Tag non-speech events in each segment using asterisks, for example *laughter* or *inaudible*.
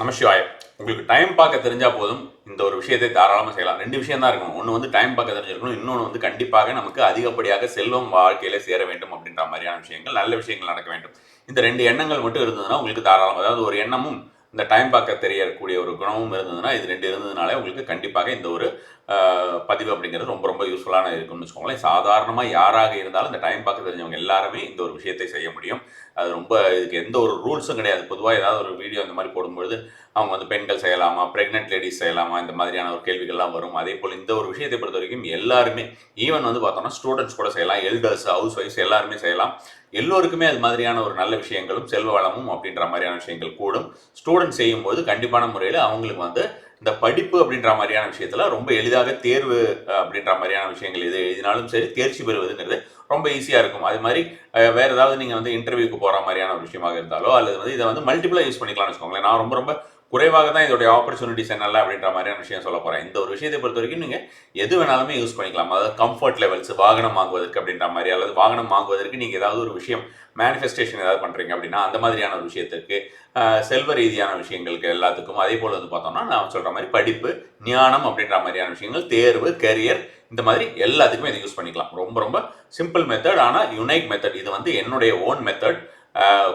நமசிவாயம் உங்களுக்கு டைம் பார்க்க தெரிஞ்சால் போதும். இந்த ஒரு விஷயத்தை தாராளமாக செய்யலாம். ரெண்டு விஷயம் தான் இருக்கணும். ஒன்று வந்து டைம் பார்க்க தெரிஞ்சிருக்கணும். இன்னொன்று வந்து கண்டிப்பாக நமக்கு அதிகப்படியாக செல்வம் வாழ்க்கையில் சேர வேண்டும் அப்படின்ற மாதிரியான விஷயங்கள் நல்ல விஷயங்கள் நடக்க வேண்டும். இந்த ரெண்டு எண்ணங்கள் மட்டும் இருந்ததுன்னா உங்களுக்கு தாராளம். அதாவது ஒரு எண்ணமும் இந்த டைம் பார்க்க தெரியக்கூடிய ஒரு குணமும் இருந்ததுன்னா இது ரெண்டு இருந்ததுனாலே உங்களுக்கு கண்டிப்பாக இந்த ஒரு பதிவு அப்படிங்கிறது ரொம்ப ரொம்ப யூஸ்ஃபுல்லான இருக்குன்னு வச்சுக்கோங்களேன். சாதாரணமாக யாராக இருந்தாலும் இந்த டைம் பார்க்க தெரிஞ்சவங்க எல்லாருமே இந்த ஒரு விஷயத்தை செய்ய முடியும். அது ரொம்ப இதுக்கு எந்த ஒரு ரூல்ஸும் கிடையாது. பொதுவாக ஏதாவது ஒரு வீடியோ அந்த மாதிரி போடும்பொழுது அவங்க வந்து பெண்கள் செய்யலாமா ப்ரெக்னென்ட் லேடிஸ் செய்யலாமா இந்த மாதிரியான ஒரு கேள்விகள்லாம் வரும். அதே போல் இந்த ஒரு விஷயத்தை பொறுத்த வரைக்கும் எல்லாருமே ஈவன் வந்து பார்த்தோம்னா ஸ்டூடெண்ட்ஸ் கூட செய்யலாம் எல்டர்ஸ் ஹவுஸ் ஒய்ஃப்ஸ் எல்லாருமே செய்யலாம். எல்லோருக்குமே அது மாதிரியான ஒரு நல்ல விஷயங்களும் செல்வ வளமும் அப்படின்ற மாதிரியான விஷயங்கள் கூடும். ஸ்டூடெண்ட் செய்யும்போது கண்டிப்பான முறையில் அவங்களுக்கு வந்து இந்த படிப்பு அப்படின்ற மாதிரியான விஷயத்துல ரொம்ப எளிதாக தேர்வு அப்படின்ற மாதிரியான விஷயங்கள் எது எழுதினாலும் சரி தேர்ச்சி பெறுவதுங்கிறது ரொம்ப ஈஸியாக இருக்கும். அது மாதிரி வேறு ஏதாவது நீங்கள் வந்து இன்டர்வியூக்கு போகிற மாதிரியான ஒரு விஷயமாக இருந்தாலோ அல்லது வந்து இதை வந்து மல்டிபிளாக யூஸ் பண்ணிக்கலாம்னு வச்சுக்கோங்களேன். நான் ரொம்ப ரொம்ப குறைவாக தான் இதோடைய ஆப்பர்ச்சுனிட்டிஸ் என்னல்ல அப்படின்ற மாதிரியான விஷயம் சொல்ல போகிறேன் இந்த ஒரு விஷயத்தை பொறுத்த வரைக்கும் நீங்கள் எது வேணாலுமே யூஸ் பண்ணிக்கலாம். அதாவது கம்ஃபர்ட் லெவல்ஸ் வாகனம் வாங்குவதற்கு அப்படின்ற மாதிரி அல்லது வாகனம் வாங்குவதற்கு நீங்கள் ஏதாவது ஒரு விஷயம் மேனிஃபெஸ்டேஷன் ஏதாவது பண்ணுறீங்க அப்படின்னா அந்த மாதிரியான ஒரு விஷயத்திற்கு செல்வ ரீதியான விஷயங்களுக்கு எல்லாத்துக்கும் அதே போல் வந்து பார்த்தோம்னா நான் சொல்கிற மாதிரி படிப்பு ஞானம் அப்படின்ற மாதிரியான விஷயங்கள் தேர்வு கெரியர் இந்த மாதிரி எல்லாத்துக்குமே இதை யூஸ் பண்ணிக்கலாம். ரொம்ப ரொம்ப சிம்பிள் மெத்தட் ஆனால் யுனைக் மெத்தட் இது வந்து என்னுடைய ஓன் மெத்தட்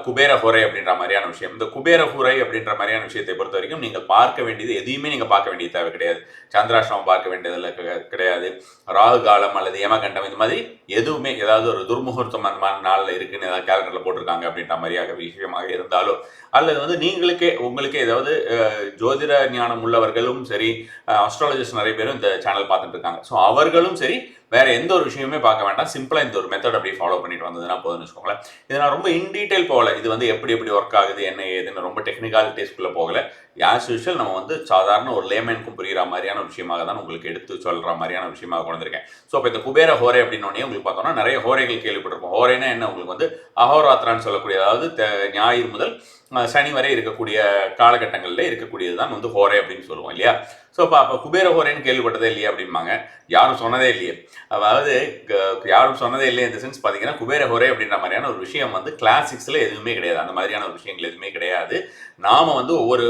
குபேர ஹுரை அப்படின்ற மாதிரியான விஷயம். இந்த குபேர ஹுரை அப்படின்ற மாதிரியான விஷயத்தை பொறுத்த வரைக்கும் நீங்கள் பார்க்க வேண்டியது எதையுமே நீங்கள் பார்க்க வேண்டிய தேவை கிடையாது. சந்திராஷ்டிரமம் பார்க்க வேண்டியதில் கிடையாது. ராகு காலம் அல்லது யமகண்டம் இந்த மாதிரி எதுவுமே ஏதாவது ஒரு துர்முகூர்த்தம் அந்த மாதிரி நாளில் இருக்குன்னு ஏதாவது கேலண்டரில் போட்டிருக்காங்க அப்படின்ற மாதிரியாக விஷயமாக இருந்தாலோ அல்லது வந்து நீங்களுக்கே உங்களுக்கே ஏதாவது ஜோதிட ஞானம் உள்ளவர்களும் சரி அஸ்ட்ராலஜிஸ்ட் நிறைய பேரும் இந்த சேனல் பார்த்துட்டு இருக்காங்க. ஸோ அவர்களும் சரி வேற எந்த ஒரு விஷயமே பார்க்க வேண்டாம். சிம்பிளாக இந்த ஒரு மெத்தட் அப்படியே ஃபாலோ பண்ணிட்டு வந்ததுன்னா போதும்னு வச்சுக்கோங்களேன். இது நான் ரொம்ப இன் டீட்டெயில் போகல. இது வந்து எப்படி எப்படி ஒர்க் ஆகுது என்ன ஏதுன்னு ரொம்ப டெக்னிக்காலிட்டிஸ்குள்ளே போகல. ஆஸ் யூஷுவல் நம்ம வந்து சாதாரண ஒரு லேமேனுக்கும் புரிகிற மாதிரியான விஷயமாக தான் உங்களுக்கு எடுத்து சொல்கிற மாதிரியான விஷயமாக கொண்டிருக்கேன். ஸோ இப்போ இந்த குபேர ஹோரை அப்படின்னோடனே உங்களுக்கு பார்த்தோம்னா நிறைய ஹோரைகள் கேள்விப்பட்டிருப்போம். ஹோரைனா என்ன? உங்களுக்கு வந்து அகோராத்திரான்னு சொல்லக்கூடிய அதாவது ஞாயிறு முதல் சனி வரை இருக்கக்கூடிய காலகட்டங்களில் இருக்கக்கூடியது தான் வந்து ஹோரை அப்படின்னு சொல்லுவோம் இல்லையா? ஸோ அப்போ அப்போ குபேர ஹோரேன்னு கேள்விப்பட்டதே இல்லையா அப்படிம்பாங்க. யாரும் சொன்னதே இல்லையே. அதாவது யாரும் சொன்னதே இல்லையே இந்த சென்ஸ் பார்த்தீங்கன்னா குபேர ஹோரே அப்படின்ற மாதிரியான ஒரு விஷயம் வந்து கிளாசிக்ஸில் எதுவுமே கிடையாது. அந்த மாதிரியான ஒரு விஷயங்கள் எதுவுமே கிடையாது. நாம் வந்து ஒவ்வொரு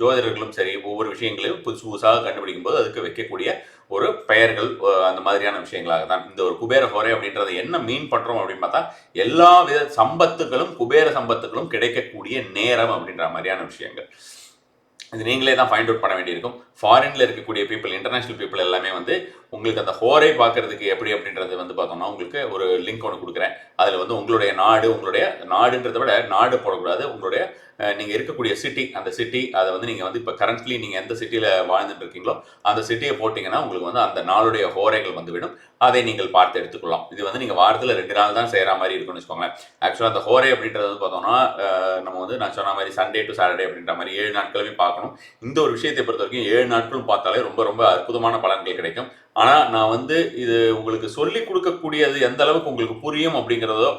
ஜோதிடர்களும் சரி ஒவ்வொரு விஷயங்களையும் புதுசு புதுசாக கண்டுபிடிக்கும் போது அதுக்கு வைக்கக்கூடிய ஒரு பெயர்கள் அந்த மாதிரியான விஷயங்களாக தான். இந்த ஒரு குபேர ஹோரை அப்படின்றத என்ன மீன் பண்ணுறோம் அப்படின்னு பார்த்தா எல்லா வித சம்பத்துகளும் குபேர சம்பத்துகளும் கிடைக்கக்கூடிய நேரம் அப்படின்ற மாதிரியான விஷயங்கள். இது நீங்களே தான் ஃபைண்ட் அவுட் பண்ண வேண்டியிருக்கும். ஃபாரினில் இருக்கக்கூடிய பீப்புள் இன்டர்நேஷனல் பீப்புள் எல்லாமே வந்து உங்களுக்கு அந்த ஹோரை பார்க்கறதுக்கு எப்படி அப்படின்றது வந்து பார்த்தோம்னா உங்களுக்கு ஒரு லிங்க் ஒன்று கொடுக்குறேன். அதில் வந்து உங்களுடைய நாடு உங்களுடைய நாடுன்றதை விட நாடு போடக்கூடாது. உங்களுடைய நீங்கள் இருக்கக்கூடிய சிட்டி அந்த சிட்டி அதை வந்து நீங்கள் வந்து இப்போ கரண்ட்லி நீங்கள் எந்த சிட்டியில் வாழ்ந்துட்டு இருக்கீங்களோ அந்த சிட்டியை போட்டிங்கன்னா உங்களுக்கு வந்து அந்த நாளுடைய ஹோரைகள் வந்துவிடும் அதை நீங்கள் பார்த்து எடுத்துக்கொள்ளலாம். இது வந்து நீங்கள் வாரத்தில் ரெண்டு நாள் தான் செய்கிற மாதிரி இருக்கும்னு வச்சுக்கோங்களேன். ஆக்சுவலாக அந்த ஹோரை அப்படின்றது வந்து பார்த்தோம்னா நம்ம வந்து நான் சொன்ன மாதிரி சண்டே டு சாட்டர்டே அப்படின்ற மாதிரி ஏழு நாட்களுமே பார்க்கணும். இந்த ஒரு விஷயத்தை பொறுத்த வரைக்கும் ஏழு நாட்களும் பார்த்தாலே ரொம்ப ரொம்ப அற்புதமான பலன்கள் கிடைக்கும். ஆனால் நான் வந்து இது உங்களுக்கு சொல்லி கொடுக்கக்கூடியது எந்த அளவுக்கு உங்களுக்கு புரியும் அப்படிங்கிறதோ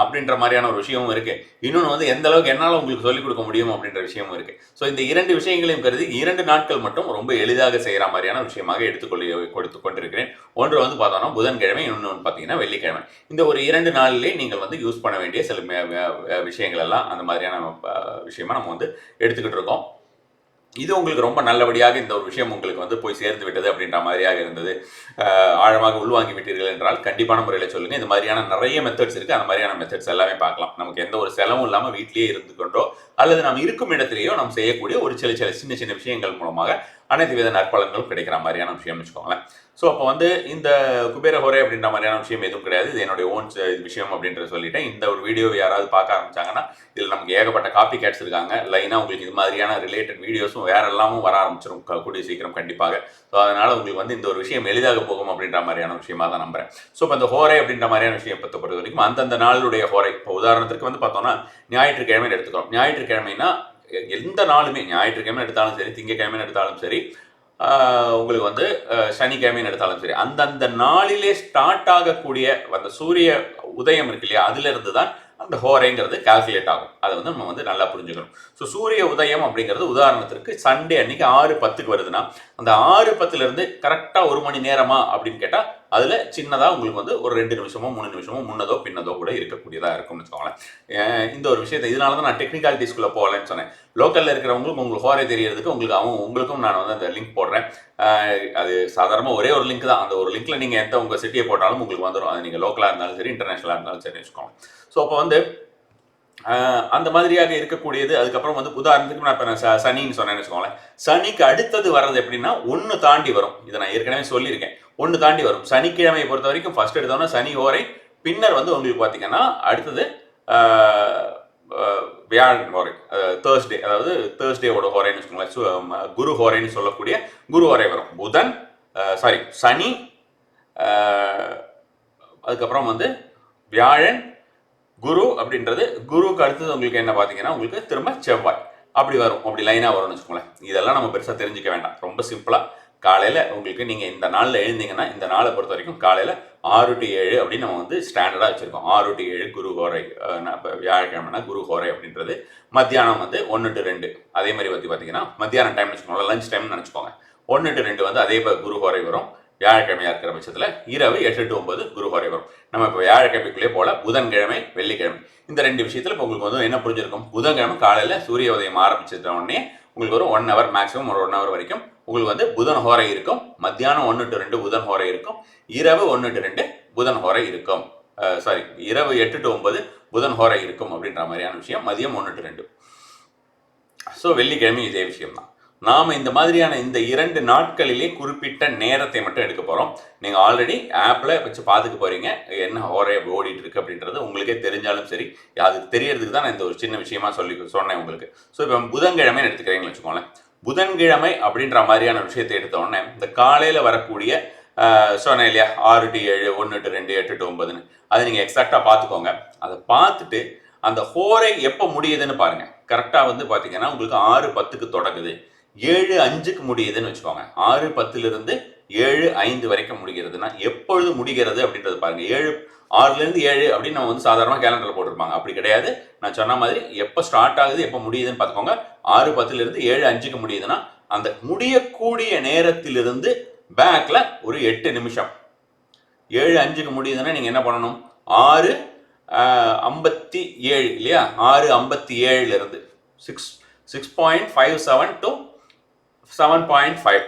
அப்படின்ற மாதிரியான ஒரு விஷயமும் இருக்குது இன்னொன்று வந்து எந்த அளவுக்கு என்னால் உங்களுக்கு சொல்லிக் கொடுக்க முடியும் அப்படின்ற விஷயமும் இருக்குது ஸோ இந்த இரண்டு விஷயங்களையும் கருதி இரண்டு நாட்கள் மட்டும் ரொம்ப எளிதாக செய்கிற மாதிரியான விஷயமாக எடுத்துக்கொள்ளி கொடுத்து கொண்டிருக்கிறேன். ஒன்று வந்து பார்த்தோம்னா புதன்கிழமை இன்னொன்று பார்த்தீங்கன்னா வெள்ளிக்கிழமை. இந்த ஒரு இரண்டு நாளிலே நீங்கள் வந்து யூஸ் பண்ண வேண்டிய சில விஷயங்கள் எல்லாம் அந்த மாதிரியான விஷயமா நம்ம வந்து எடுத்துக்கிட்டு இருக்கோம். இது உங்களுக்கு ரொம்ப நல்லபடியாக இந்த ஒரு விஷயம் உங்களுக்கு வந்து போய் சேர்ந்து விட்டது அப்படின்ற மாதிரியாக இருந்தது. ஆழமாக உள்வாங்கி விட்டீர்கள் என்றால் கண்டிப்பான முறையில் சொல்லுங்கள் இந்த மாதிரியான நிறைய மெத்தட்ஸ் இருக்குது அந்த மாதிரியான மெத்தட்ஸ் எல்லாமே பார்க்கலாம். நமக்கு எந்த ஒரு செலவும் இல்லாமல் வீட்டிலேயே இருந்து கொண்டோ அல்லது நாம் இருக்கும் இடத்திலேயோ நாம் செய்யக்கூடிய ஒரு சில சில சின்ன சின்ன விஷயங்கள் மூலமாக அனைத்து வித நற்பலன்களும் கிடைக்கிற மாதிரியான விஷயம் வச்சுக்கோங்களேன். ஸோ அப்போ வந்து இந்த குபேர ஹோரே அப்படின்ற மாதிரியான விஷயம் எதுவும் கிடையாது. இது என்னுடைய ஓன் விஷயம் அப்படின்ற சொல்லிட்டேன். இந்த ஒரு வீடியோவை யாராவது பார்க்க ஆரம்பிச்சாங்கன்னா இதில் நமக்கு ஏகப்பட்ட காப்பி கேட்ஸ் இருக்காங்க. லைனாக உங்களுக்கு இது மாதிரியான ரிலேட்டட் வீடியோஸும் வேற எல்லாமும் வர ஆரம்பிச்சிடும் க- கூடிய சீக்கிரம் கண்டிப்பாக. ஸோ அதனால் உங்களுக்கு வந்து இந்த ஒரு விஷயம் எளிதாக போகும் அப்படின்ற மாதிரியான விஷயமா தான் நம்புறேன். ஸோ இப்போ இந்த ஹோரை அப்படின்ற மாதிரியான விஷயம் பற்றி பொறுத்த வரைக்கும் அந்தந்த நாளுடைய ஹோரை இப்போ உதாரணத்துக்கு வந்து பார்த்தோம்னா ஞாயிற்றுக்கிழமை எடுத்துக்கிறோம். ஞாயிற்றுக்கிழமைனா எந்த நாளுமே ஞாயிற்றுக்கிழமை எடுத்தாலும் சரி திங்கக்கிழமை எடுத்தாலும் சரி உங்களுக்கு வந்து சனிக்கிழமைன்னு எடுத்தாலும் சரி அந்தந்த நாளிலே ஸ்டார்ட் ஆகக்கூடிய அந்த சூரிய உதயம் இருக்கு இல்லையா அதுலேருந்து தான் அந்த ஹோரைங்கிறது கால்குலேட் ஆகும். அதை வந்து நம்ம வந்து நல்லா புரிஞ்சுக்கணும். ஸோ சூரிய உதயம் அப்படிங்கிறது உதாரணத்திற்கு சண்டே அன்னைக்கு ஆறு பத்துக்கு வருதுன்னா அந்த ஆறு பத்துலேருந்து கரெக்டாக ஒரு மணி நேரமா அப்படின்னு கேட்டால் அதில் சின்னதாக உங்களுக்கு வந்து ஒரு ரெண்டு நிமிஷமோ மூணு நிமிஷமோ முன்னதோ பின்னதோ கூட இருக்கக்கூடியதாக இருக்கும்னு வச்சுக்கோங்களேன். இந்த ஒரு விஷயத்தை இதனால தான் நான் டெக்னிக்காலிட்டிஸ்குள்ளே போகலன்னு சொன்னேன். லோக்கலில் இருக்கிறவங்களுக்கு உங்களுக்கு ஹோரே தெரியறதுக்கு உங்களுக்கு அவங்க உங்களுக்கும் நான் வந்து அந்த லிங்க் போடுறேன். அது சாதாரணமாக ஒரே ஒரு லிங்க் தான். அந்த ஒரு லிங்க்கில் நீங்கள் எந்த உங்கள் சிட்டியை போட்டாலும் உங்களுக்கு வந்துடும் அது நீங்கள் லோக்கலாக இருந்தாலும் சரி இன்டர்நேஷனலாக இருந்தாலும் சரி வச்சுக்கோங்க. ஸோ அப்போ வந்து அந்த மாதிரியாக இருக்கக்கூடியது. அதுக்கப்புறம் வந்து உதாரணத்துக்கு நான் இப்போ நான் ச- சனின்னு சொன்னேன்னு வச்சுக்கோங்களேன். சனிக்கு அடுத்தது வர்றது எப்படின்னா ஒன்று தாண்டி வரும். இதை நான் ஏற்கனவே சொல்லியிருக்கேன். ஒன்று தாண்டி வரும். சனிக்கிழமையை பொறுத்த வரைக்கும் ஃபர்ஸ்ட் எடுத்தோன்னா சனி ஓரை பின்னர் வந்து உங்களுக்கு பார்த்தீங்கன்னா அடுத்தது வியாழன் ஹோரை தேர்ஸ்டே அதாவது தேர்ஸ்டேவோட ஹோரைன்னு வச்சுக்கோங்களேன். குரு ஹோரைன்னு சொல்லக்கூடிய குரு ஹோரை வரும். புதன் சாரி சனி அதுக்கப்புறம் வந்து வியாழன் குரு அப்படின்றது குருவுக்கு அடுத்தது உங்களுக்கு என்ன பார்த்தீங்கன்னா உங்களுக்கு திரும்ப செவ்வாய். அப்படி வரும். அப்படி லைனாக வரும்னு வச்சுக்கோங்களேன். இதெல்லாம் நம்ம பெருசாக தெரிஞ்சுக்க வேண்டாம். ரொம்ப சிம்பிளாக காலையில் உங்களுக்கு நீங்கள் இந்த நாளில் எழுந்தீங்கன்னா இந்த நாளை பொறுத்த வரைக்கும் காலையில் ஆறு டு ஏழு அப்படின்னு நம்ம வந்து ஸ்டாண்டர்டாக வச்சுருக்கோம். ஆறு டு ஏழு குரு ஹோரை இப்போ வியாழக்கிழமைனா குரு ஹோரை அப்படின்றது. மத்தியானம் வந்து ஒன்று டு ரெண்டு. அதே மாதிரி பற்றி பார்த்தீங்கன்னா மத்தியானம் டைம் வச்சுக்கோங்க லஞ்ச் டைம்னு நினச்சிக்கோங்க. ஒன்று டு ரெண்டு வந்து அதே குரு ஹோரை வரும். வியாழக்கிழமையா இருக்கிற பட்சத்தில் இரவு எட்டு டு ஒன்பது குரு ஹோரை வரும். நம்ம இப்போ வியாழக்கிழமைக்குள்ளே போல புதன்கிழமை வெள்ளிக்கிழமை. இந்த ரெண்டு விஷயத்தில் இப்போ உங்களுக்கு வந்து என்ன புரிஞ்சிருக்கும்? புதன்கிழமை காலையில் சூரிய உதயம் ஆரம்பிச்சிட்ட உடனே உங்களுக்கு ஒரு ஒன் ஹவர் மேக்ஸிமம் ஒரு ஒன் ஹவர் வரைக்கும் உங்களுக்கு வந்து புதன் ஹோரை இருக்கும். மத்தியானம் ஒன்று டு ரெண்டு புதன் ஹோரை இருக்கும். இரவு ஒன்று டு ரெண்டு புதன் ஹோரை இருக்கும். சாரி இரவு எட்டு டு ஒன்பது புதன் ஹோரை இருக்கும் அப்படின்ற மாதிரியான விஷயம். மதியம் ஒன்று டு ரெண்டு. ஸோ வெள்ளிக்கிழமை இதே விஷயம் தான் நாம் இந்த மாதிரியான இந்த இரண்டு நாட்களிலே குறிப்பிட்ட நேரத்தை மட்டும் எடுக்க போகிறோம் நீங்கள் ஆல்ரெடி ஆப்பில் வச்சு பார்த்துக்க போகிறீங்க என்ன ஹோரே ஓடிட்டு இருக்கு அப்படின்றது உங்களுக்கே தெரிஞ்சாலும் சரி. அதுக்கு தெரியறதுக்கு தான் நான் இந்த ஒரு சின்ன விஷயமா சொல்லி சொன்னேன் உங்களுக்கு. ஸோ இப்போ புதன்கிழமைன்னு எடுத்துக்கிறீங்கன்னு வச்சுக்கோங்களேன். புதன்கிழமை அப்படின்ற மாதிரியான விஷயத்தை எடுத்தோடனே இந்த காலையில் வரக்கூடிய சொன்னேன் இல்லையா ஆறு டு ஏழு ஒன்று டு ரெண்டு எட்டு டு ஒன்பதுன்னு. அதை நீங்கள் எக்ஸாக்டாக பார்த்துக்கோங்க. அதை பார்த்துட்டு அந்த ஹோரை எப்போ முடியுதுன்னு பாருங்க. கரெக்டாக வந்து பார்த்தீங்கன்னா உங்களுக்கு ஆறு பத்துக்கு தொடங்குது. ஏழு அஞ்சுக்கு முடியுதுன்னு வச்சுக்கோங்க. ஆறு பத்துலேருந்து ஏழு ஐந்து வரைக்கும் முடிகிறதுனா எப்பொழுது முடிகிறது அப்படின்றது பாருங்கள் ஏழு ஆறுலேருந்து ஏழு அப்படின்னு நம்ம வந்து சாதாரணமாக கேலண்டரில் போட்டிருப்பாங்க. அப்படி கிடையாது. நான் சொன்ன மாதிரி எப்போ ஸ்டார்ட் ஆகுது எப்போ முடியுதுன்னு பார்த்துக்கோங்க. ஆறு பத்துலேருந்து ஏழு அஞ்சுக்கு முடியுதுன்னா அந்த முடியக்கூடிய நேரத்திலிருந்து பேக்கில் ஒரு எட்டு நிமிஷம். ஏழு அஞ்சுக்கு முடியுதுன்னா நீங்கள் என்ன பண்ணணும்? ஆறு ஐம்பத்தி ஏழு இல்லையா? ஆறு ஐம்பத்தி ஏழுலேருந்து. Six six point five seven to seven point five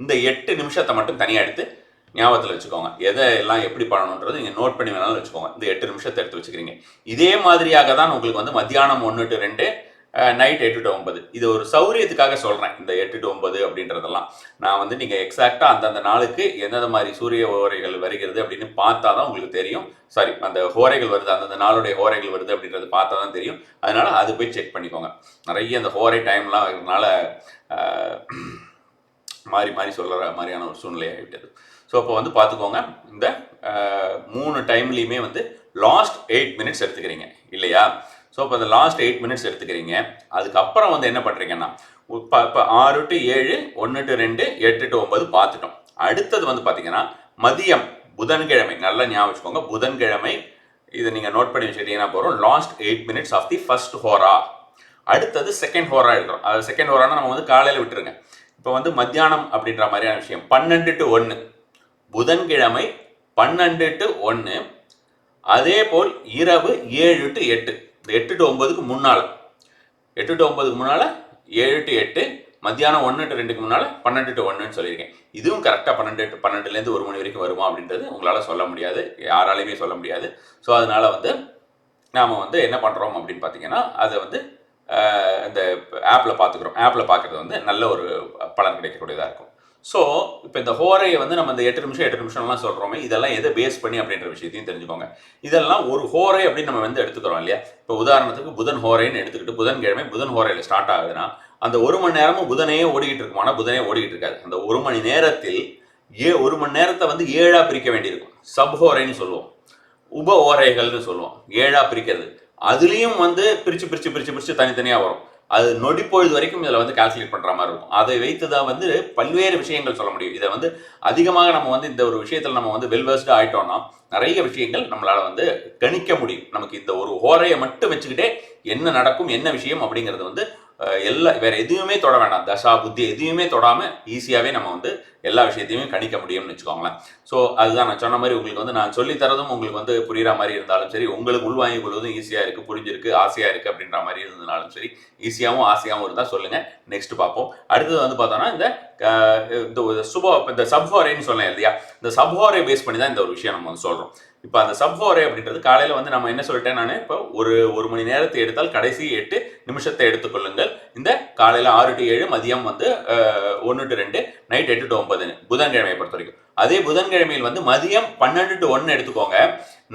இந்த எட்டு நிமிஷத்தை மட்டும் தனியாக எடுத்து ஞாபகத்தில் வச்சுக்கோங்க. எதை எல்லாம் எப்படி பண்ணணுன்றது நீங்கள் நோட் பண்ணி வேணாலும் வச்சுக்கோங்க. இந்த எட்டு நிமிஷத்தை எடுத்து வச்சுக்கிறீங்க. இதே மாதிரியாக தான் உங்களுக்கு வந்து மத்தியானம் ஒன்று டு ரெண்டு நைட் எட்டு டு ஒன்பது. இது ஒரு சௌரியத்துக்காக சொல்கிறேன் இந்த எட்டு டு ஒன்பது அப்படின்றதெல்லாம். நான் வந்து நீங்கள் எக்ஸாக்டாக அந்தந்த நாளுக்கு எந்தெந்த மாதிரி சூரிய ஓரைகள் வருகிறது அப்படின்னு பார்த்தா தான் உங்களுக்கு தெரியும். சாரி அந்த ஹோரைகள் வருது அந்தந்த நாளுடைய ஹோரைகள் வருது அப்படின்றது பார்த்தா தான் தெரியும். அதனால் அது போய் செக் பண்ணிக்கோங்க. நிறைய அந்த ஹோரை டைம்லாம் இருக்கிறதுனால மாறி மாறி சொல்கிற மாதிரியான ஒரு சூழ்நிலை ஆகிவிட்டது. ஸோ அப்போ வந்து பார்த்துக்கோங்க இந்த மூணு டைம்லேயுமே வந்து லாஸ்ட் எயிட் மினிட்ஸ் எடுத்துக்கிறீங்க இல்லையா? ஸோ இப்போ அந்த லாஸ்ட் எயிட் மினிட்ஸ் எடுத்துக்கிறீங்க. அதுக்கப்புறம் வந்து என்ன பண்ணுறீங்கன்னா இப்போ இப்போ ஆறு டு ஏழு ஒன்று டு ரெண்டு எட்டு டு ஒன்பது பார்த்துட்டோம். அடுத்தது வந்து பார்த்தீங்கன்னா மதியம் புதன்கிழமை நல்லா ஞாபகம் வச்சுக்கோங்க புதன்கிழமை இதை நீங்கள் நோட் பண்ணி வச்சுக்கிட்டீங்கன்னா போகிறோம் last eight minutes of the first Hora அடுத்தது செகண்ட் ஹோரா எடுக்கிறோம். அது செகண்ட் ஹோரானா நம்ம வந்து காலையில் விட்டுருங்க. இப்போ வந்து மத்தியானம் அப்படின்ற மாதிரியான விஷயம். பன்னெண்டு டு ஒன்று புதன்கிழமை பன்னெண்டு டு ஒன்று அதே போல் இரவு ஏழு டு எட்டு. இந்த எட்டு டு ஒன்பதுக்கு முன்னால். எட்டு டு ஒன்பதுக்கு முன்னால் ஏழு டு எட்டு. மத்தியானம் ஒன்று டு ரெண்டுக்கு முன்னால் பன்னெண்டு டு ஒன்றுன்னு சொல்லியிருக்கேன். இதுவும் கரெக்டாக பன்னெண்டு டு பன்னெண்டுலேருந்து ஒரு மணி வரைக்கும் வருமா அப்படின்றது உங்களால் சொல்ல முடியாது. யாராலையுமே சொல்ல முடியாது. ஸோ அதனால் வந்து நாம் வந்து என்ன பண்ணுறோம் அப்படின்னு பார்த்தீங்கன்னா அதை வந்து இந்த ஆப்பில் பார்த்துக்குறோம் ஆப்பில் பார்க்குறது வந்து நல்ல ஒரு பலன் கிடைக்கக்கூடியதாக இருக்கும். ஸோ இப்போ இந்த ஹோரையை வந்து நம்ம இந்த எட்டு நிமிஷம் எட்டு நிமிஷம்லாம் சொல்கிறோமே இதெல்லாம் எதை பேஸ் பண்ணி அப்படின்ற விஷயத்தையும் தெரிஞ்சுக்கோங்க. இதெல்லாம் ஒரு ஹோரை அப்படின்னு நம்ம வந்து எடுத்துக்கிறோம் இல்லையா? இப்போ உதாரணத்துக்கு புதன் ஹோரைன்னு எடுத்துக்கிட்டு புதன்கிழமை புதன் ஹோரையில் ஸ்டார்ட் ஆகுதுன்னா அந்த ஒரு மணி நேரமும் புதனையே ஓடிக்கிட்டு இருக்குமானா புதனே ஓடிக்கிட்டு இருக்காது. அந்த ஒரு மணி நேரத்தில் ஏ ஒரு மணி நேரத்தை வந்து ஏழாக பிரிக்க வேண்டியிருக்கும். சப் ஹோரைன்னு சொல்லுவோம். உப ஓரைகள்னு சொல்லுவோம். ஏழாக பிரிக்கிறது. அதுலேயும் வந்து பிரித்து பிரித்து பிரித்து பிரித்து தனித்தனியாக வரும். அது நொடி பொழுது வரைக்கும் இதில் வந்து கால்குலேட் பண்ணுற மாதிரி இருக்கும். அதை வைத்து தான் வந்து பல்வேறு விஷயங்கள் சொல்ல முடியும். இதை வந்து அதிகமாக நம்ம வந்து இந்த ஒரு விஷயத்தில் நம்ம வந்து வெல்வர்ஸ்டு ஆகிட்டோம்னா நிறைய விஷயங்கள் நம்மளால் வந்து கணிக்க முடியும். நமக்கு இந்த ஒரு ஹோரையை மட்டும் வச்சுக்கிட்டே என்ன நடக்கும் என்ன விஷயம் அப்படிங்கிறது வந்து எல்லா வேற எதுவுமே தொட வேண்டாம் தசா புத்தி எதுவுமே தொடாம ஈஸியாவே நம்ம வந்து எல்லா விஷயத்தையுமே கணிக்க முடியும்னு வச்சுக்கோங்களேன். ஸோ அதுதான் நான் சொன்ன மாதிரி உங்களுக்கு வந்து நான் சொல்லி தரதும் உங்களுக்கு வந்து புரிகிற மாதிரி இருந்தாலும் சரி உங்களுக்கு உள்வாங்கி கொள்வதும் ஈஸியா இருக்கு புரிஞ்சிருக்கு ஆசையா இருக்கு அப்படின்ற மாதிரி இருந்ததுனாலும் சரி ஈஸியாகவும் ஆசையாகவும் இருந்தால் சொல்லுங்க. நெக்ஸ்ட் பார்ப்போம். அடுத்தது வந்து பார்த்தோம்னா இந்த இந்த ஒரு இந்த சப்ஹோரேன்னு சொன்னேன் இல்லையா? இந்த சப்ஹோரே பேஸ் பண்ணி தான் இந்த ஒரு விஷயம் நம்ம வந்து சொல்றோம். இப்போ அந்த சப்ஹோரே அப்படின்றது காலையில் வந்து நம்ம என்ன சொல்லிட்டேன் நான்? இப்போ ஒரு ஒரு மணி நேரத்தை எடுத்தால் கடைசி எட்டு நிமிஷத்தை எடுத்துக்கொள்ளுங்கள் இந்த காலையில் ஆறு டு ஏழு மதியம் வந்து ஒன்று டு ரெண்டு நைட் எட்டு டு ஒன்பதுன்னு புதன்கிழமையை பொறுத்த வரைக்கும் அதே புதன்கிழமையில் வந்து மதியம் பன்னெண்டு டு ஒன்று எடுத்துக்கோங்க.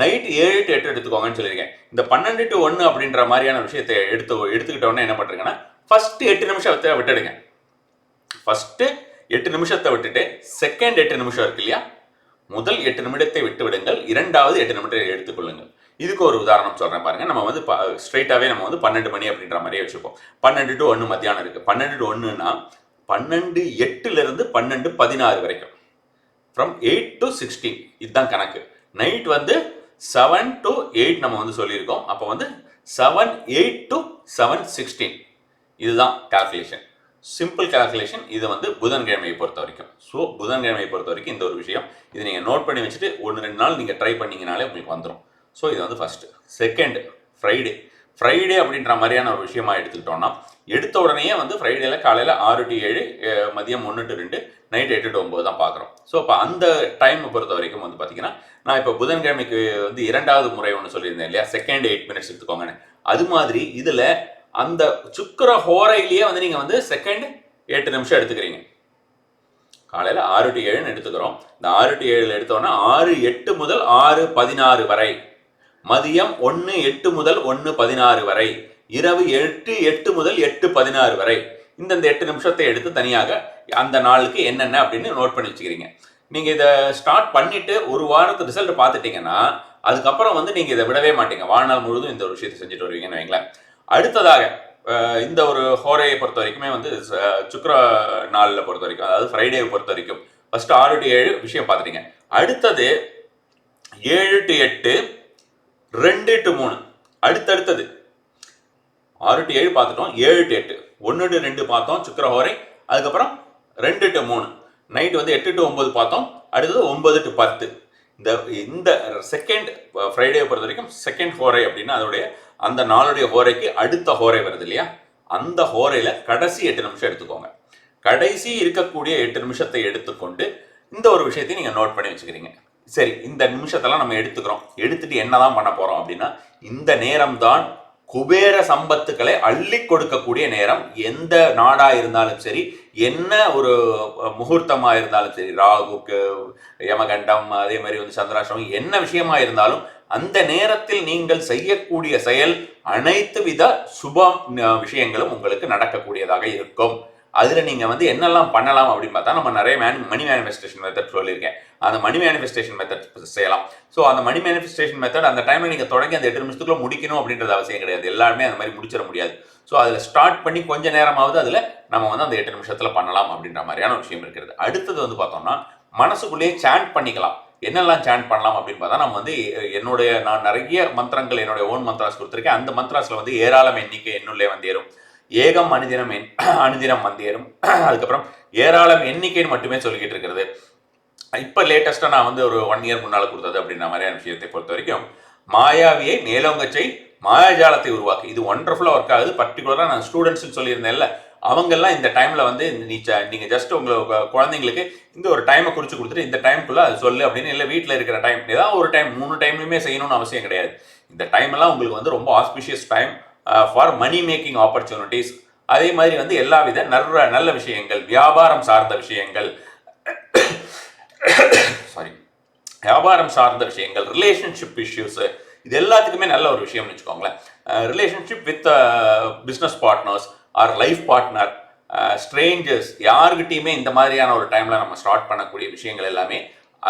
நைட் ஏழு டு எட்டு எடுத்துக்கோங்கன்னு சொல்லியிருக்கேன். இந்த பன்னெண்டு டு ஒன்று அப்படின்ற மாதிரியான விஷயத்தை எடுத்து எடுத்துக்கிட்டோன்னே என்ன பண்ணுறீங்கன்னா ஃபர்ஸ்ட் எட்டு நிமிஷத்தை விட்டுடுங்க. ஃபஸ்ட்டு எட்டு நிமிஷத்தை விட்டுட்டு செகண்ட் எட்டு நிமிஷம் இருக்கு இல்லையா? முதல் எட்டு நிமிடத்தை விட்டு விடுங்கள் இரண்டாவது எட்டு நிமிடத்தை எடுத்துக்கொள்ளுங்கள். இதுக்கு ஒரு உதாரணம் சொல்கிறேன் பாருங்கள் நம்ம வந்து ஸ்ட்ரைட்டாகவே நம்ம வந்து பன்னெண்டு மணி அப்படின்ற மாதிரியே வச்சுப்போம். பன்னெண்டு டு ஒன்று மத்தியானம் இருக்குது பன்னெண்டு டு ஒன்றுனா பன்னெண்டு எட்டுலேருந்து பன்னெண்டு பதினாறு வரைக்கும். ஃப்ரம் எயிட் டு சிக்ஸ்டீன் இதுதான் கணக்கு. நைட் வந்து செவன் டு எயிட் நம்ம வந்து சொல்லியிருக்கோம். அப்போ வந்து seven eight to seven sixteen இதுதான் கால்குலேஷன் சிம்பிள் கால்குலேஷன் இது வந்து புதன்கிழமையை பொறுத்த வரைக்கும் ஸோ புதன்கிழமையை பொறுத்த வரைக்கும் இந்த ஒரு விஷயம் இது நீங்கள் நோட் பண்ணி வச்சுட்டு ஒன்று ரெண்டு நாள் நீங்கள் ட்ரை பண்ணிங்கனாலே உங்களுக்கு வந்துடும் ஸோ இது வந்து ஃபஸ்ட்டு செகண்ட் ஃப்ரைடே ஃப்ரைடே அப்படின்ற மாதிரியான ஒரு விஷயமா எடுத்துக்கிட்டோம்னா எடுத்த உடனே வந்து ஃப்ரைடேல காலையில் ஆறு டு ஏழு மதியம் ஒன்று டு ரெண்டு நைட் எட்டு டு ஒம்பது தான் பார்க்குறோம் ஸோ இப்போ அந்த டைமை பொறுத்த வரைக்கும் வந்து பார்த்தீங்கன்னா நான் இப்போ புதன்கிழமைக்கு வந்து இரண்டாவது முறை ஒன்று சொல்லியிருந்தேன் இல்லையா? செகண்ட் எயிட் மினிட்ஸ் எடுத்துக்கோங்கன்னு. அது மாதிரி இதில் அந்த சுக்கிர ஹோரையிலேயே வந்து நீங்கள் வந்து செகண்ட் எட்டு நிமிஷம் எடுத்துக்கிறீங்க. காலையில் ஆறு டு ஏழுன்னு எடுத்துக்கிறோம். இந்த ஆறு டு ஏழில் எடுத்தோன்னா ஆறு எட்டு முதல் ஆறு பதினாறு வரை. மதியம் ஒன்று எட்டு முதல் ஒன்று பதினாறு வரை. இரவு எட்டு எட்டு முதல் எட்டு பதினாறு வரை. இந்தந்த எட்டு நிமிஷத்தை எடுத்து தனியாக அந்த நாளுக்கு என்னென்ன அப்படின்னு நோட் பண்ணி வச்சுக்கிறீங்க. நீங்கள் இதை ஸ்டார்ட் பண்ணிட்டு ஒரு வாரத்து ரிசல்ட் பார்த்துட்டீங்கன்னா அதுக்கப்புறம் வந்து நீங்கள் இதை விடவே மாட்டீங்க. வாழ்நாள் முழுதும் இந்த ஒரு விஷயத்தை செஞ்சுட்டு வருவீங்கன்னு வைங்களேன். அடுத்ததாக இந்த ஒரு ஹோரையை பொறுத்த வரைக்குமே வந்து சுக்கர நாளில் பொறுத்த வரைக்கும் அதாவது ஃப்ரைடேவை பொறுத்த வரைக்கும் ஃபர்ஸ்ட் ஆறு டு ஏழு விஷயம் பார்த்துட்டீங்க. அடுத்தது ஏழு டு எட்டு ரெண்டு டு மூணு. அடுத்தடுத்தது ஆறு டு ஏழு பார்த்துட்டோம் ஏழு டு எட்டு. ஒன்று டு ரெண்டு பார்த்தோம் சுக்கர ஹோரை. அதுக்கப்புறம் ரெண்டு டு மூணு. நைட் வந்து எட்டு டு ஒம்பது பார்த்தோம் அடுத்தது ஒன்பது டு பத்து. இந்த இந்த செகண்ட் ஃப்ரைடே பொறுத்த வரைக்கும் செகண்ட் ஹோரை அப்படின்னா அதோடைய அந்த நாளுடைய ஹோரைக்கு அடுத்த ஹோரை வருது இல்லையா? அந்த ஹோரையில் கடைசி எட்டு நிமிஷம் எடுத்துக்கோங்க. கடைசி இருக்கக்கூடிய எட்டு நிமிஷத்தை எடுத்துக்கொண்டு இந்த ஒரு விஷயத்தை நீங்கள் நோட் பண்ணி வச்சுக்கிறீங்க. சரி இந்த நிமிஷத்தெல்லாம் நம்ம எடுத்துக்கிறோம். எடுத்துட்டு என்னதான் பண்ண போகிறோம் அப்படின்னா இந்த நேரம் தான் குபேர சம்பத்துக்களை அள்ளி கொடுக்கக்கூடிய நேரம். எந்த நாடாக இருந்தாலும் சரி என்ன ஒரு முகூர்த்தமாக இருந்தாலும் சரி ராகுக்கு யமகண்டம் அதே மாதிரி வந்து சந்திராசிரமம் என்ன விஷயமா இருந்தாலும் அந்த நேரத்தில் நீங்கள் செய்யக்கூடிய செயல் அனைத்து வித சுப விஷயங்களும் உங்களுக்கு நடக்கக்கூடியதாக இருக்கும். அதில் நீங்கள் வந்து என்னெல்லாம் பண்ணலாம் அப்படின்னு பார்த்தா நம்ம நிறைய மேனி மணி மேனிஃபெஸ்டேஷன் மெத்தட் சொல்லியிருக்கேன். அந்த மணி மேனிஃபெஸ்டேஷன் மெத்தட் செய்யலாம். ஸோ அந்த மணி மேனிஃபெஸ்டேஷன் மெத்தட் அந்த டைமில் நீங்கள் தொடங்கி அந்த எட்டு நிமிஷத்துக்குள்ள முடிக்கணும் அப்படின்றது அவசியம் கிடையாது. எல்லாருமே அந்த மாதிரி முடிச்சிட முடியாது. ஸோ அதில் ஸ்டார்ட் பண்ணி கொஞ்ச நேரமாவது அதில் நம்ம வந்து அந்த எட்டு நிமிஷத்தில் பண்ணலாம் அப்படின்ற மாதிரியான விஷயம் இருக்கிறது. அடுத்தது வந்து பார்த்தோம்னா மனசுக்குள்ளேயே சாண்ட் பண்ணிக்கலாம். என்னெல்லாம் சேன் பண்ணலாம் அப்படின்னு பார்த்தா நம்ம வந்து என்னுடைய நான் நிறைய மந்திரங்கள் என்னுடைய ஓன் மந்த்ராஸ் கொடுத்துருக்கேன். அந்த மந்த்ராஸில் வந்து ஏராளம் எண்ணிக்கை என்னுள்ளே வந்தேறும் ஏகம் அனுதினம் எண் *clears throat* அனுதினம் வந்தேறும் *clears throat* அதுக்கப்புறம் ஏராளம் எண்ணிக்கைன்னு மட்டுமே சொல்லிக்கிட்டு இருக்கிறது. இப்போ லேட்டஸ்ட்டாக நான் வந்து ஒரு ஒன் இயர் முன்னால் கொடுத்தது அப்படின்ற மாதிரியான விஷயத்தை பொறுத்த வரைக்கும் மாயாவியை மேலோங்கச்சை மாயாஜாலத்தை உருவாக்கு. இது ஒண்டர்ஃபுல்லாக ஒர்க் ஆகுது. பர்டிகுலராக நான் ஸ்டூடெண்ட்ஸ்னு சொல்லியிருந்தேன்ல அவங்கெல்லாம் இந்த டைமில் வந்து நீ நீங்கள் ஜஸ்ட் உங்களை குழந்தைங்களுக்கு இந்த ஒரு டைமை குறித்து கொடுத்துட்டு இந்த டைமுக்குள்ளே அது சொல்லு அப்படின்னு இல்லை வீட்டில் இருக்கிற டைம் ஏதாவது ஒரு டைம் மூணு டைம்லையுமே செய்யணும்னு அவசியம் கிடையாது. இந்த டைமெல்லாம் உங்களுக்கு வந்து ரொம்ப auspicious time for money making opportunities அதே மாதிரி வந்து எல்லா வித நல்ல நல்ல விஷயங்கள் வியாபாரம் சார்ந்த விஷயங்கள் சாரி வியாபாரம் சார்ந்த விஷயங்கள் ரிலேஷன்ஷிப் இஷ்யூஸு இது எல்லாத்துக்குமே நல்ல ஒரு விஷயம்னு வச்சுக்கோங்களேன். Relationship with business partners or life partner strangers யாருக்கிட்டையுமே இந்த மாதிரியான ஒரு டைமில் நம்ம ஸ்டார்ட் பண்ணக்கூடிய விஷயங்கள் எல்லாமே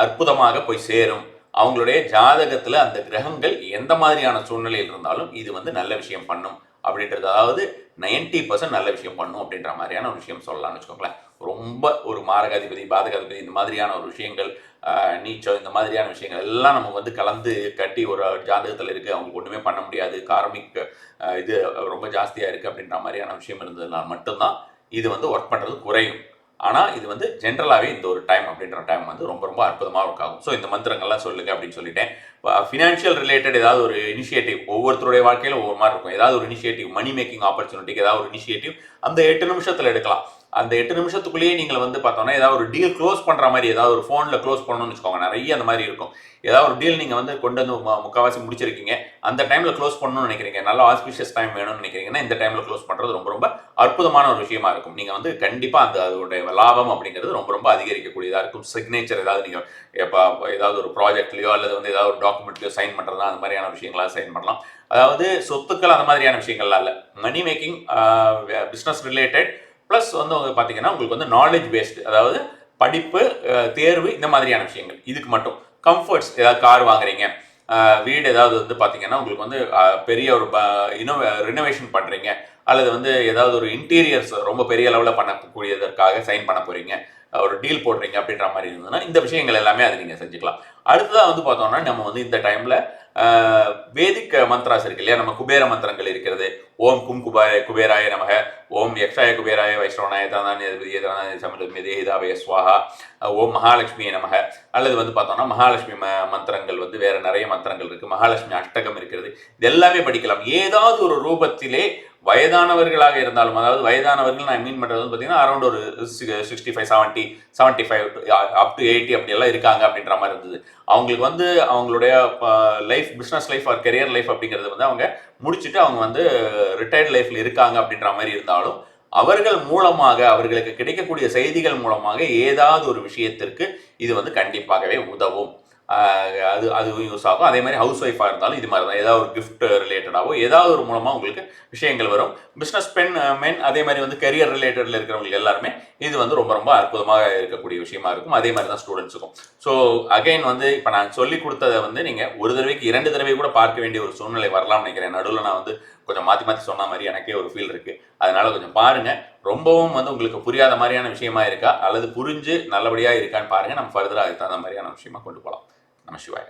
அற்புதமாக போய் சேரும். அவங்களுடைய ஜாதகத்தில் அந்த கிரகங்கள் எந்த மாதிரியான சூழ்நிலையில் இருந்தாலும் இது வந்து நல்ல விஷயம் பண்ணும். அப்படின்றது அதாவது நைன்டி பர்சன்ட் நல்ல விஷயம் பண்ணும் அப்படின்ற மாதிரியான ஒரு விஷயம் சொல்லலாம்னு வச்சுக்கோங்களேன். ரொம்ப ஒரு மாரகாதிபதி பாதகாதிபதி இந்த மாதிரியான ஒரு விஷயங்கள் நீச்சம் இந்த மாதிரியான விஷயங்கள் எல்லாம் நமக்கு வந்து கலந்து கட்டி ஒரு ஜாதகத்தில் இருக்குது அவங்களுக்கு ஒன்றுமே பண்ண முடியாது. கார்மிக் இது ரொம்ப ஜாஸ்தியாக இருக்குது அப்படின்ற மாதிரியான விஷயம் இருந்ததுனால் மட்டும்தான் இது வந்து ஒர்க் பண்ணுறது குறையும். ஆனால் இது வந்து ஜென்ரலாகவே இந்த ஒரு டைம் அப்படின்ற டைம் வந்து ரொம்ப ரொம்ப அற்புதமாக ஒர்க் ஆகும். ஸோ இந்த மந்திரங்கள்லாம் சொல்லுங்க அப்படின்னு சொல்லிட்டேன். ஃபினான்ஷியல் ரிலேட்டட் ஏதாவது ஒரு இனிஷியேட்டிவ் ஒவ்வொருத்தருடைய வாழ்க்கையில் ஒவ்வொரு மாதிரி இருக்கும். ஏதாவது ஒரு இனிஷியேட்டிவ் மணி மேக்கிங் ஆப்பர்ச்சுனிட்டிக்கு ஏதாவது ஒரு இனிஷியேட்டிவ் அந்த எட்டு நிமிஷத்தில் எடுக்கலாம். அந்த எட்டு நிமிஷத்துக்குள்ளேயே நீங்கள் வந்து பார்த்தோன்னா ஏதாவது ஒரு டீல் க்ளோஸ் பண்ணுற மாதிரி ஏதாவது ஒரு ஃபோனில் க்ளோஸ் பண்ணணும்னு வச்சுக்கோங்க. நிறைய அந்த மாதிரி இருக்கும். ஏதாவது ஒரு டீல் நீங்கள் வந்து கொண்டு வந்து மு- முடிச்சிருக்கீங்க. அந்த டைமில் க்ளோஸ் பண்ணணும்னு நினைக்கிறீங்க. நல்ல ஆஸ்பிஷியஸ் டைம் வேணும்னு நினைக்கிறீங்கன்னா இந்த டைமில் க்ளோஸ் பண்ணுறது ரொம்ப ரொம்ப அற்புதமான ஒரு விஷயமா இருக்கும். நீங்கள் வந்து கண்டிப்பாக அந்த அதோடைய லாபம் அப்படிங்கிறது ரொம்ப ரொம்ப அதிகரிக்கக்கூடியதாக இருக்கும். சிக்னேச்சர் ஏதாவது நீங்கள் இப்போ ஏதாவது ஒரு ப்ராஜெக்ட்லையோ அல்லது வந்து ஏதாவது ஒரு டாக்குமெண்ட்லையோ சைன் பண்ணுறதா அந்த மாதிரியான விஷயங்களாக சைன் பண்ணலாம். அதாவது சொத்துக்கள் அந்த மாதிரியான விஷயங்கள்லாம் இல்லை. Money making business related plus வந்து உங்களுக்கு பார்த்தீங்கன்னா உங்களுக்கு வந்து நாலேஜ் பேஸ்டு அதாவது படிப்பு தேர்வு இந்த மாதிரியான விஷயங்கள். இதுக்கு மட்டும். கம்ஃபர்ட்ஸ் ஏதாவது கார் வாங்குறீங்க வீடு ஏதாவது வந்து பார்த்தீங்கன்னா உங்களுக்கு வந்து பெரிய ஒரு இன்னோ ரினோவேஷன் பண்ணுறீங்க அல்லது வந்து ஏதாவது ஒரு இன்டீரியர்ஸ் ரொம்ப பெரிய லெவலில் பண்ணக்கூடியதற்காக சைன் பண்ண போகிறீங்க ஒரு டீல் போடுறீங்க அப்படின்ற மாதிரி இருந்ததுன்னா இந்த விஷயங்கள் எல்லாமே அது நீங்கள் செஞ்சுக்கலாம். அடுத்ததாக வந்து பார்த்தோம்னா நம்ம வந்து இந்த டைமில் வேதிக் மந்த்ராஸ் இருக்கு இல்லையா? நம்ம குபேர மந்திரங்கள் இருக்கிறது. ஓம் கும் குபாய குபேராய நமக. ஓம் யக்ஷாய குபேராய வைஷ்ணவனாய தானே சமித தேகிதாவய ஓம் மகாலட்சுமியை நமக. அல்லது வந்து பார்த்தோம்னா மகாலட்சுமி ம மந்திரங்கள் வந்து வேற நிறைய மந்திரங்கள் இருக்கு. மகாலட்சுமி அஷ்டகம் இருக்கிறது. இது எல்லாமே படிக்கலாம். ஏதாவது ஒரு ரூபத்திலே வயதானவர்களாக இருந்தாலும் அதாவது வயதானவர்கள் நான் மீன் பண்ணுறது வந்து பார்த்தீங்கன்னா அரௌண்ட் ஒரு sixty five seventy seventy five up to eighty அப்படியெல்லாம் இருக்காங்க அப்படின்ற மாதிரி இருந்தது. அவங்களுக்கு வந்து அவங்களுடைய life business life or career life அப்படிங்கிறது வந்து அவங்க முடிச்சுட்டு அவங்க வந்து ரிட்டையர்ட் லைஃப்பில் இருக்காங்க அப்படின்ற மாதிரி இருந்தாலும் அவர்கள் மூலமாக அவர்களுக்கு கிடைக்கக்கூடிய செய்திகள் மூலமாக ஏதாவது ஒரு விஷயத்திற்கு இது வந்து கண்டிப்பாகவே உதவும். அது அதுவும் யூஸ் ஆகும். அதே மாதிரி ஹவுஸ் ஒய்ஃபாக இருந்தாலும் இது மாதிரி தான் ஏதாவது ஒரு கிஃப்ட் ரிலேட்டடாகவோ ஏதாவது ஒரு மூலமாக உங்களுக்கு விஷயங்கள் வரும். பிஸ்னஸ் பெண் மென் அதே மாதிரி வந்து கெரியர் ரிலேட்டடில் இருக்கிறவங்களுக்கு எல்லாருமே இது வந்து ரொம்ப ரொம்ப அற்புதமாக இருக்கக்கூடிய விஷயமா இருக்கும். அதே மாதிரி தான் ஸ்டூடெண்ட்ஸுக்கும் ஸோ அகைன் வந்து இப்போ நான் சொல்லி கொடுத்ததை வந்து நீங்கள் ஒரு தடவைக்கு இரண்டு தடவை கூட பார்க்க வேண்டிய ஒரு சூழ்நிலை வரலாம்னு நினைக்கிறேன். நடுவில் நான் வந்து கொஞ்சம் மாற்றி மாற்றி சொன்ன மாதிரி எனக்கே ஒரு ஃபீல் இருக்குது அதனால கொஞ்சம் பாருங்க. ரொம்பவும் வந்து உங்களுக்கு புரியாத மாதிரியான விஷயமா இருக்கா? அல்லது புரிஞ்சு நல்லபடியாக இருக்கான்னு பாருங்கள் நம்ம ஃபர்தராக அதுக்கு தகுந்த மாதிரியான விஷயமா கொண்டு போகலாம். நம்ம சிவாய்